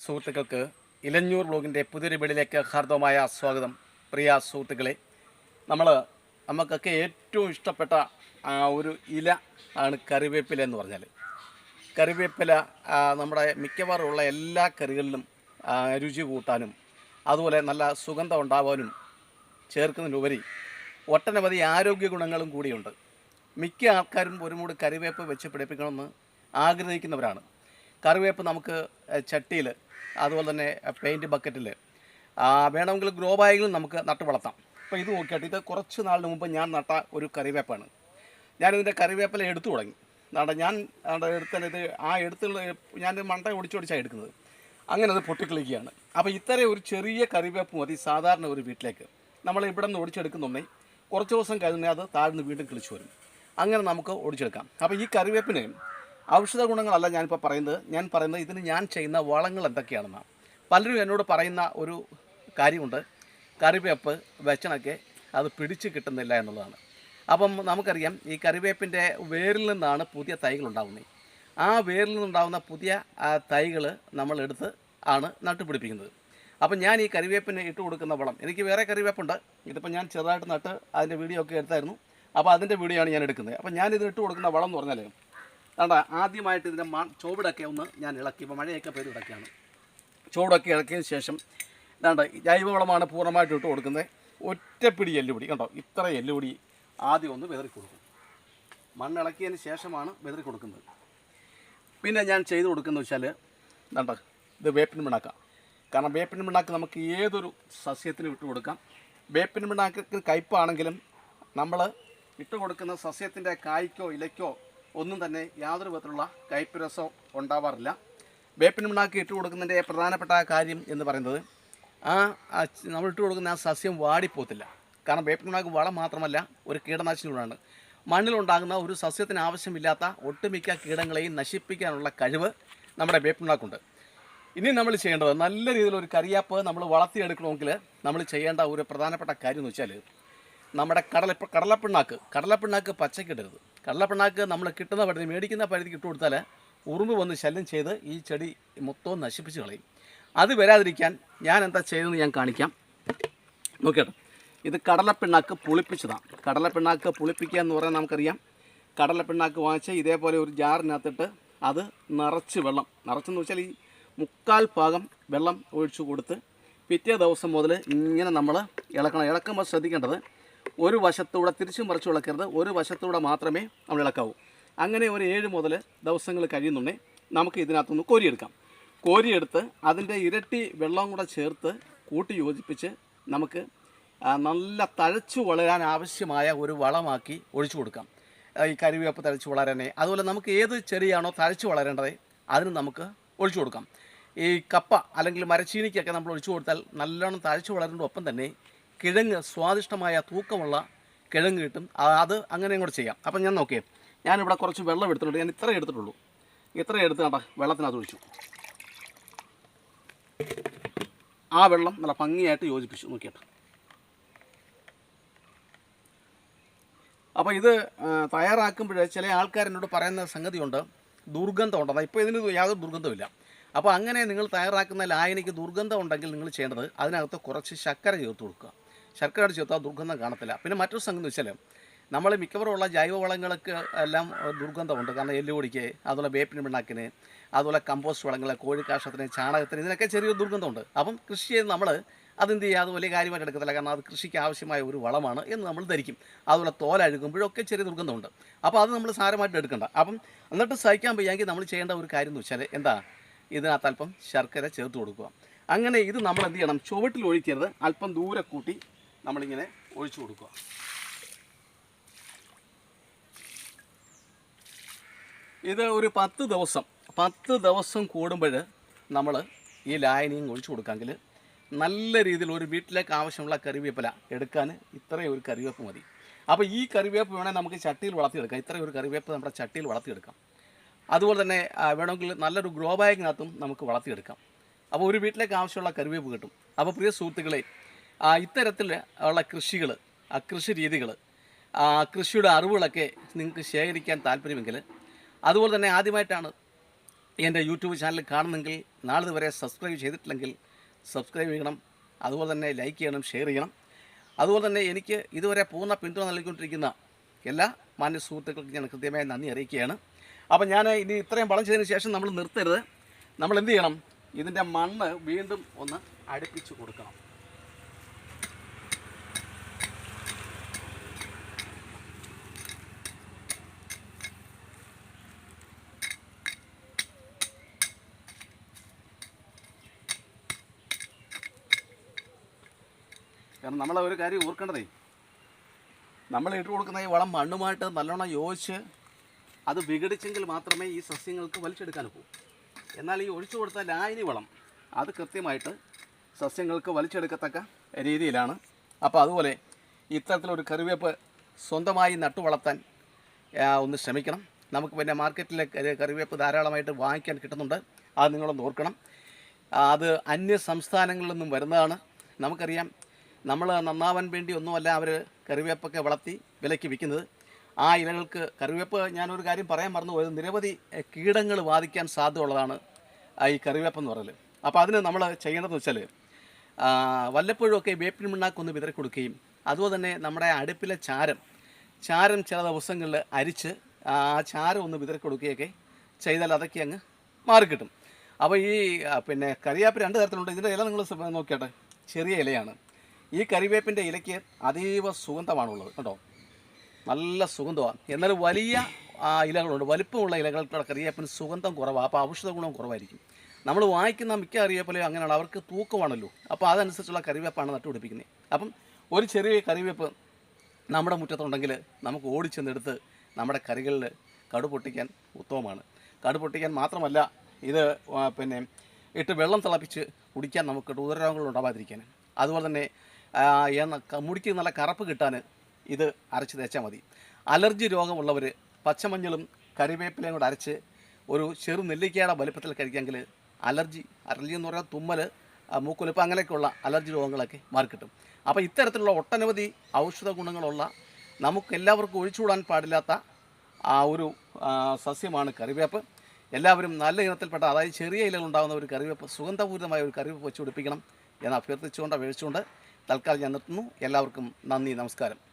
സുഹൃത്തുക്കൾക്ക് ഇലഞ്ഞൂർ ബ്ലോഗിന്റെ പുതിയൊരു വീടിലേക്ക് ഹാർദവമായ സ്വാഗതം. പ്രിയ സുഹൃത്തുക്കളെ നമ്മൾ നമുക്കൊക്കെ ഏറ്റവും ഇഷ്ടപ്പെട്ട ഒരു ഇല ആണ് കറിവേപ്പില എന്ന് പറഞ്ഞാൽ കറിവേപ്പില നമ്മുടെ മിക്കവാറും ഉള്ള എല്ലാ കറികളിലും രുചി കൂട്ടാനും അതുപോലെ നല്ല സുഗന്ധം ഉണ്ടാവാനും ചേർക്കുന്നതിനുപരി ഒട്ടനവധി ആരോഗ്യ ഗുണങ്ങളും കൂടിയുണ്ട്. മിക്ക ആൾക്കാരും ഒരു മൂട് കറിവേപ്പ് വെച്ച് പിടിപ്പിക്കണമെന്ന് ആഗ്രഹിക്കുന്നവരാണ്. കറിവേപ്പ് നമുക്ക് ചട്ടിയിൽ അതുപോലെ തന്നെ പെയിന്റ് ബക്കറ്റിൽ വേണമെങ്കിൽ ഗ്രോ ബാഗിലും നമുക്ക് നട്ട് വളർത്താം. അപ്പോൾ ഇത് നോക്കിയിട്ട് ഇത് കുറച്ച് നാളിന് മുമ്പ് ഞാൻ നട്ട ഒരു കറിവേപ്പാണ്. ഞാനിതിന്റെ കറിവേപ്പില എടുത്തു തുടങ്ങി. നാടെ ഞാൻ എടുത്തത് ആ എടുത്തുള്ള ഞാൻ മണ്ട ഒടിച്ചൊടിച്ചാണ് എടുക്കുന്നത്. അങ്ങനെ അത് പൊട്ടിക്കളിക്കുകയാണ്. അപ്പോൾ ഇത്തരം ഒരു ചെറിയ കറിവേപ്പ് മതി സാധാരണ ഒരു വീട്ടിലേക്ക്. നമ്മൾ ഇവിടെ നിന്ന് ഒടിച്ചെടുക്കുന്നുണ്ടെങ്കിൽ കുറച്ച് ദിവസം കഴിഞ്ഞാൽ അത് താഴ്ന്ന് വീണ്ടും കിളിച്ചു വരും. അങ്ങനെ നമുക്ക് ഒടിച്ചെടുക്കാം. അപ്പോൾ ഈ കറിവേപ്പിന് ഔഷധ ഗുണങ്ങളല്ല ഞാനിപ്പോൾ പറയുന്നത്. ഞാൻ പറയുന്നത് ഇതിന് ഞാൻ ചെയ്യുന്ന വളങ്ങൾ എന്തൊക്കെയാണെന്നാണ് പലരും എന്നോട് പറയുന്ന ഒരു കാര്യമുണ്ട്. കറിവേപ്പ് വെച്ചണക്കെ അത് പിടിച്ച് കിട്ടുന്നില്ല എന്നുള്ളതാണ്. അപ്പം നമുക്കറിയാം ഈ കറിവേപ്പിന്റെ വേരിൽ നിന്നാണ് പുതിയ തൈകൾ ഉണ്ടാകുന്നത് ആ വേരിൽ നിന്നുണ്ടാകുന്ന പുതിയ തൈകൾ നമ്മളെടുത്ത് ആണ് നട്ടുപിടിപ്പിക്കുന്നത്. അപ്പം ഞാൻ ഈ കറിവേപ്പിന് ഇട്ട് കൊടുക്കുന്ന വളം. എനിക്ക് വേറെ കറിവേപ്പുണ്ട്. ഇതിപ്പോൾ ഞാൻ ചെറുതായിട്ട് നട്ട് അതിന്റെ വീഡിയോ ഒക്കെ എടുത്തായിരുന്നു. അപ്പോൾ അതിന്റെ വീഡിയോ ആണ് ഞാൻ എടുക്കുന്നത്. അപ്പം ഞാൻ ഇട്ട് കൊടുക്കുന്ന വളം എന്ന് പറഞ്ഞാൽ വേണ്ട ആദ്യമായിട്ട് ഇതിന്റെ മൺ ചുവടൊക്കെ ഒന്ന് ഞാൻ ഇളക്കി. ഇപ്പോൾ മഴയൊക്കെ പെയ്ത് ഇടയ്ക്കാണ് ചുവടൊക്കെ ഇളക്കിയതിന് ശേഷം ഇതാണ്ട് ജൈവവളമാണ് പൂർണമായിട്ട് ഇട്ട് കൊടുക്കുന്നത്. ഒറ്റപ്പിടി എല്ലുപൊടി. കണ്ടോ? ഇത്ര എല്ലുപൊടി ആദ്യം ഒന്ന് വെതറി കൊടുക്കും. മണ്ണ് ഇളക്കിയതിന് ശേഷമാണ് വെതറി കൊടുക്കുന്നത്. പിന്നെ ഞാൻ ചെയ്ത് കൊടുക്കുന്നത് വെച്ചാൽ ഇതാണ്ട് ഇത് വേപ്പിൻ പിണ്ണാക്ക. കാരണം വേപ്പിൻ പിണ്ണാക്ക് നമുക്ക് ഏതൊരു സസ്യത്തിനും ഇട്ട് കൊടുക്കാം. വേപ്പിൻ പിണ്ണാക്കിന് കയ്പാണെങ്കിലും നമ്മൾ ഇട്ട് കൊടുക്കുന്ന സസ്യത്തിന്റെ കായ്ക്കോ ഇലയ്ക്കോ ഒന്നും തന്നെ യാതൊരു വിധത്തിലുള്ള കയ്പ് രസം ഉണ്ടാവാറില്ല. വേപ്പിൻ പിണ്ണാക്ക് ഇട്ട് കൊടുക്കുന്നതിന്റെ പ്രധാനപ്പെട്ട കാര്യം എന്ന് പറയുന്നത് ആ നമ്മൾ ഇട്ട് കൊടുക്കുന്ന ആ സസ്യം വാടിപ്പോത്തില്ല കാരണം വേപ്പിൻ പിണ്ണാക്ക് വളം മാത്രമല്ല ഒരു കീടനാശിനി കൂടാണ്. മണ്ണിലുണ്ടാകുന്ന ഒരു സസ്യത്തിന് ആവശ്യമില്ലാത്ത ഒട്ടുമിക്ക കീടങ്ങളെയും നശിപ്പിക്കാനുള്ള കഴിവ് നമ്മുടെ വേപ്പിനുണ്ടാക്കുണ്ട് ഇനി നമ്മൾ ചെയ്യേണ്ടത് നല്ല രീതിയിൽ ഒരു കറിയാപ്പ് നമ്മൾ വളർത്തിയെടുക്കണമെങ്കിൽ നമ്മൾ ചെയ്യേണ്ട ഒരു പ്രധാനപ്പെട്ട കാര്യം എന്ന് വെച്ചാൽ നമ്മുടെ കടല കടലപ്പിണ്ണാക്ക്. കടലപ്പിണ്ണാക്ക് പച്ചക്കിടരുത്. കടലപ്പിണ്ണാക്ക് നമ്മൾ കിട്ടുന്ന പരിധി മേടിക്കുന്ന പരിധി ഇട്ട് കൊടുത്താൽ ഉറുമ്പ് വന്ന് ശല്യം ചെയ്ത് ഈ ചെടി മൊത്തവും നശിപ്പിച്ച് കളയും. അത് വരാതിരിക്കാൻ ഞാൻ എന്താ ചെയ്തതെന്ന് ഞാൻ കാണിക്കാം. നോക്കിയാട്ടോ ഇത് കടലപ്പിണ്ണാക്ക് പുളിപ്പിച്ചതാണ് കടലപ്പിണ്ണാക്ക് പുളിപ്പിക്കുക എന്ന് പറയാൻ നമുക്കറിയാം. കടലപ്പിണ്ണാക്ക് വാങ്ങിച്ച് ഇതേപോലെ ഒരു ജാറിനകത്തിട്ട് അത് നിറച്ച് വെള്ളം. നിറച്ചെന്ന് വെച്ചാൽ ഈ മുക്കാൽ ഭാഗം വെള്ളം ഒഴിച്ചു കൊടുത്ത് പിറ്റേ ദിവസം മുതൽ ഇങ്ങനെ നമ്മൾ ഇളക്കണം. ഇളക്കുമ്പോൾ ശ്രദ്ധിക്കേണ്ടത് ഒരു വശത്തൂടെ തിരിച്ചു മറിച്ചു ഇളക്കരുത്. ഒരു വശത്തൂടെ മാത്രമേ നമ്മൾ ഇളക്കാവൂ. അങ്ങനെ ഒരു ഏഴ് മുതൽ ദിവസങ്ങൾ കഴിയുന്നുണ്ടെങ്കിൽ നമുക്ക് ഇതിനകത്തുനിന്ന് കോരിയെടുക്കാം. കോരിയെടുത്ത് അതിന്റെ ഇരട്ടി വെള്ളം കൂടെ ചേർത്ത് കൂട്ടി യോജിപ്പിച്ച് നമുക്ക് നല്ല തഴച്ചു വളരാൻ ആവശ്യമായ ഒരു വളമാക്കി ഒഴിച്ചു കൊടുക്കാം. ഈ കരുവേപ്പ് തഴച്ചു വളരാനേ അതുപോലെ നമുക്ക് ഏത് ചെടിയാണോ തഴച്ചു വളരേണ്ടത് അതിന് നമുക്ക് ഒഴിച്ചു കൊടുക്കാം. ഈ കപ്പ അല്ലെങ്കിൽ മരച്ചീനിക്കൊക്കെ നമ്മൾ ഒഴിച്ചു കൊടുത്താൽ നല്ലോണം തഴച്ചു വളരേണ്ട ഒപ്പം തന്നെ കിഴങ്ങ് സ്വാദിഷ്ടമായ തൂക്കമുള്ള കിഴങ്ങ് കിട്ടും. അത് അങ്ങനെ കൂടെ ചെയ്യാം. അപ്പം ഞാൻ നോക്കിയേ ഞാനിവിടെ കുറച്ച് വെള്ളം എടുത്തിട്ടുണ്ട്. ഞാൻ ഇത്ര എടുത്തിട്ടുള്ളൂ. ഇത്ര എടുത്ത് കണ്ട വെള്ളത്തിനകത്ത് ഒഴിച്ചു. ആ വെള്ളം നല്ല ഭംഗിയായിട്ട് യോജിപ്പിച്ചു. നോക്കിയിട്ട് അപ്പോൾ ഇത് തയ്യാറാക്കുമ്പോൾ ചില ആൾക്കാർ എന്നോട് പറയുന്ന സംഗതിയുണ്ട്. ദുർഗന്ധമുണ്ട്. അതാ ഇപ്പോൾ ഇതിന് യാതൊരു ദുർഗന്ധമില്ല അപ്പോൾ അങ്ങനെ നിങ്ങൾ തയ്യാറാക്കുന്ന ലായനിക്ക് ദുർഗന്ധം ഉണ്ടെങ്കിൽ നിങ്ങൾ ചെയ്യേണ്ടത് അതിനകത്ത് കുറച്ച് ശർക്കര ചേർത്ത് കൊടുക്കുക. ശർക്കര ചേർത്താൽ ദുർഗന്ധം കാണത്തില്ല. പിന്നെ മറ്റൊരു സംഘം എന്ന് വെച്ചാൽ നമ്മൾ മിക്കവാറും ഉള്ള ജൈവവളങ്ങൾക്ക് എല്ലാം ദുർഗന്ധമുണ്ട്. കാരണം എല്ലുപൊടിക്ക് അതുപോലെ വേപ്പിന് പിണ്ണാക്കിന് അതുപോലെ കമ്പോസ്റ്റ് വളങ്ങൾ കോഴിക്കാഷ്ടത്തിന് ചാണകത്തിന് ഇതിനൊക്കെ ചെറിയൊരു ദുർഗന്ധമുണ്ട്. അപ്പം കൃഷി ചെയ്ത് നമ്മൾ അതെന്ത് ചെയ്യുക? അത് വലിയ കാര്യമായിട്ട് എടുക്കത്തില്ല. കാരണം അത് കൃഷിക്ക് ആവശ്യമായ ഒരു വളമാണ് എന്ന് നമ്മൾ ധരിക്കും. അതുപോലെ തോല അഴുകുമ്പോഴൊക്കെ ചെറിയ ദുർഗന്ധമുണ്ട്. അപ്പോൾ അത് നമ്മൾ സാരമായിട്ട് എടുക്കണ്ട. അപ്പം എന്നിട്ട് സഹിക്കാൻ വയ്യെങ്കിൽ നമ്മൾ ചെയ്യേണ്ട ഒരു കാര്യം എന്ന് വെച്ചാൽ എന്താ? ഇതിനകത്ത് അല്പം ശർക്കര ചേർത്ത് കൊടുക്കുക. അങ്ങനെ ഇത് നമ്മൾ എന്ത് ചെയ്യണം? ചുവട്ടിൽ ഒഴിക്കരുത് അല്പം ദൂരെ കൂട്ടി നമ്മളിങ്ങനെ ഒഴിച്ചു കൊടുക്കുക. ഇത് ഒരു പത്ത് ദിവസം പത്ത് ദിവസം കൂടുമ്പോൾ നമ്മൾ ഈ ലായനിയും ഒഴിച്ചു കൊടുക്കാമെങ്കിൽ നല്ല രീതിയിൽ ഒരു വീട്ടിലേക്ക് ആവശ്യമുള്ള കറിവേപ്പില എടുക്കാൻ ഇത്രയും ഒരു കറിവേപ്പ് മതി. അപ്പോൾ ഈ കറിവേപ്പ് വേണമെങ്കിൽ നമുക്ക് ചട്ടിയിൽ വളർത്തിയെടുക്കാം. ഇത്രയും ഒരു കറിവേപ്പ് നമ്മുടെ ചട്ടിയിൽ വളർത്തിയെടുക്കാം. അതുപോലെ തന്നെ വേണമെങ്കിൽ നല്ലൊരു ഗ്രോ ബാഗിനകത്തും നമുക്ക് വളർത്തിയെടുക്കാം. അപ്പോൾ ഒരു വീട്ടിലേക്ക് ആവശ്യമുള്ള കറിവേപ്പ് കിട്ടും. അപ്പോൾ പ്രിയ സുഹൃത്തുക്കളെ ഇത്തരത്തിൽ ഉള്ള കൃഷികൾ കൃഷി രീതികൾ കൃഷിയുടെ അറിവുകളൊക്കെ നിങ്ങൾക്ക് ശേഖരിക്കാൻ താല്പര്യമെങ്കിൽ അതുപോലെ തന്നെ ആദ്യമായിട്ടാണ് എന്റെ യൂട്യൂബ് ചാനൽ കാണുന്നെങ്കിൽ നാളെ വരെ സബ്സ്ക്രൈബ് ചെയ്തിട്ടില്ലെങ്കിൽ സബ്സ്ക്രൈബ് ചെയ്യണം. അതുപോലെ തന്നെ ലൈക്ക് ചെയ്യണം ഷെയർ ചെയ്യണം. അതുപോലെ തന്നെ എനിക്ക് ഇതുവരെ പൂർണ പിന്തുണ നൽകിക്കൊണ്ടിരിക്കുന്ന എല്ലാ മാന്യ സുഹൃത്തുക്കൾക്കും ഞാൻ കൃത്യമായി നന്ദി അറിയിക്കുകയാണ്. അപ്പോൾ ഞാൻ ഇനി ഇത്രയും വളം ചെയ്തതിന് ശേഷം നമ്മൾ നിർത്തരുത്. നമ്മൾ എന്ത് ചെയ്യണം? ഇതിന്റെ മണ്ണ് വീണ്ടും ഒന്ന് അടുപ്പിച്ച് കൊടുക്കണം. കാരണം നമ്മൾ ഒരു കാര്യം ഓർക്കേണ്ടതേ നമ്മൾ ഇട്ട് കൊടുക്കുന്ന ഈ വളം മണ്ണുമായിട്ട് നല്ലോണം യോജിച്ച് അത് വിഘടിച്ചെങ്കിൽ മാത്രമേ ഈ സസ്യങ്ങൾക്ക് വലിച്ചെടുക്കാൻ പോകൂ എന്നാൽ ഈ ഒഴിച്ചു കൊടുത്ത ലായനി വളം അത് കൃത്യമായിട്ട് സസ്യങ്ങൾക്ക് വലിച്ചെടുക്കത്തക്ക രീതിയിലാണ്. അപ്പോൾ അതുപോലെ ഇത്തരത്തിലൊരു കറിവേപ്പ് സ്വന്തമായി നട്ടു വളർത്താൻ ഒന്ന് ശ്രമിക്കണം. നമുക്ക് പിന്നെ മാർക്കറ്റിലെ കറി- കറിവേപ്പ് ധാരാളമായിട്ട് വാങ്ങിക്കാൻ കിട്ടുന്നുണ്ട്. അത് നിങ്ങളൊന്ന് ഓർക്കണം. അത് അന്യ സംസ്ഥാനങ്ങളിൽ നിന്നും വരുന്നതാണ്. നമുക്കറിയാം നമ്മൾ നന്നാവാൻ വേണ്ടി ഒന്നുമല്ല അവർ കറിവേപ്പൊക്കെ വളർത്തി വിലയ്ക്ക് വിൽക്കുന്നത്. ആ ഇലകൾക്ക് കറിവേപ്പ് ഞാനൊരു കാര്യം പറയാൻ മറന്നു പോയത്. നിരവധി കീടങ്ങൾ ബാധിക്കാൻ സാധ്യതയുള്ളതാണ് ഈ കറിവേപ്പ് എന്ന് പറയുന്നത് അപ്പോൾ അതിന് നമ്മൾ ചെയ്യേണ്ടതെന്ന് വെച്ചാൽ വല്ലപ്പോഴുമൊക്കെ വേപ്പിൻ മിണ്ണാക്കൊന്ന് വിതറി കൊടുക്കുകയും അതുപോലെ തന്നെ നമ്മുടെ അടുപ്പിലെ ചാരം ചാരം ചില ദിവസങ്ങളിൽ അരിച്ച് ആ ചാരം ഒന്ന് വിതറി കൊടുക്കുകയൊക്കെ ചെയ്താൽ അതൊക്കെ അങ്ങ് മാറിക്കിട്ടും. അപ്പോൾ ഈ പിന്നെ കറിവേപ്പ് രണ്ട് തരത്തിലുണ്ട്. ഇതിന്റെ ഇല നിങ്ങൾ നോക്കിയാട്ടെ ചെറിയ ഇലയാണ്. ഈ കറിവേപ്പിന്റെ ഇലയ്ക്ക് അതീവ സുഗന്ധമാണുള്ളത് കേട്ടോ നല്ല സുഗന്ധമാണ് എന്നാൽ വലിയ ഇലകളുണ്ട്. വലിപ്പമുള്ള ഇലകൾക്കുള്ള കറിവേപ്പിന് സുഗന്ധം കുറവാണ് അപ്പോൾ ഔഷധ ഗുണം കുറവായിരിക്കും. നമ്മൾ വാങ്ങിക്കുന്ന മിക്ക കറിവേപ്പിലയും അങ്ങനെയാണ്. അവർക്ക് തൂക്കമാണല്ലോ. അപ്പോൾ അതനുസരിച്ചുള്ള കറിവേപ്പാണ് നട്ടുപിടിപ്പിക്കുന്നത്. അപ്പം ഒരു ചെറിയ കറിവേപ്പ് നമ്മുടെ മുറ്റത്തുണ്ടെങ്കിൽ നമുക്ക് ഓടിച്ചെന്നെടുത്ത് നമ്മുടെ കറികളിൽ കടു പൊട്ടിക്കാൻ ഉത്തമമാണ്. കടു പൊട്ടിക്കാൻ മാത്രമല്ല ഇത് പിന്നെ ഇട്ട് വെള്ളം തിളപ്പിച്ച് കുടിക്കാൻ നമുക്ക് ഉദരോഗങ്ങൾ ഉണ്ടാവാതിരിക്കാൻ. അതുപോലെ തന്നെ മുടിക്ക് നല്ല കറുപ്പ് കിട്ടാൻ ഇത് അരച്ച് തേച്ചാൽ മതി. അലർജി രോഗമുള്ളവർ പച്ചമഞ്ഞളും കറിവേപ്പിലയും കൂടെ അരച്ച് ഒരു ചെറു നെല്ലിക്കയുടെ വലുപ്പത്തിൽ കഴിക്കാമെങ്കിൽ അലർജി അലർജി എന്ന് പറഞ്ഞാൽ തുമ്മൽ മൂക്കൊലിപ്പ് അങ്ങനെയൊക്കെയുള്ള അലർജി രോഗങ്ങളൊക്കെ മാറിക്കിട്ടും അപ്പോൾ ഇത്തരത്തിലുള്ള ഒട്ടനവധി ഔഷധ ഗുണങ്ങളുള്ള നമുക്കെല്ലാവർക്കും ഒഴിച്ചുകൂടാൻ പാടില്ലാത്ത ആ ഒരു സസ്യമാണ് കറിവേപ്പ്. എല്ലാവരും നല്ല ഇനത്തിൽപ്പെട്ട അതായത് ചെറിയ ഇലകൾ ഉണ്ടാകുന്ന ഒരു കറിവേപ്പ് സുഗന്ധപൂരിതമായ ഒരു കറിവേപ്പ് വെച്ച് പിടിപ്പിക്കണം എന്ന് അഭ്യർത്ഥിച്ചുകൊണ്ട് അപേക്ഷിച്ചുകൊണ്ട് തൽക്കാലം ഞാൻ നിർത്തുന്നു. എല്ലാവർക്കും നന്ദി നമസ്കാരം.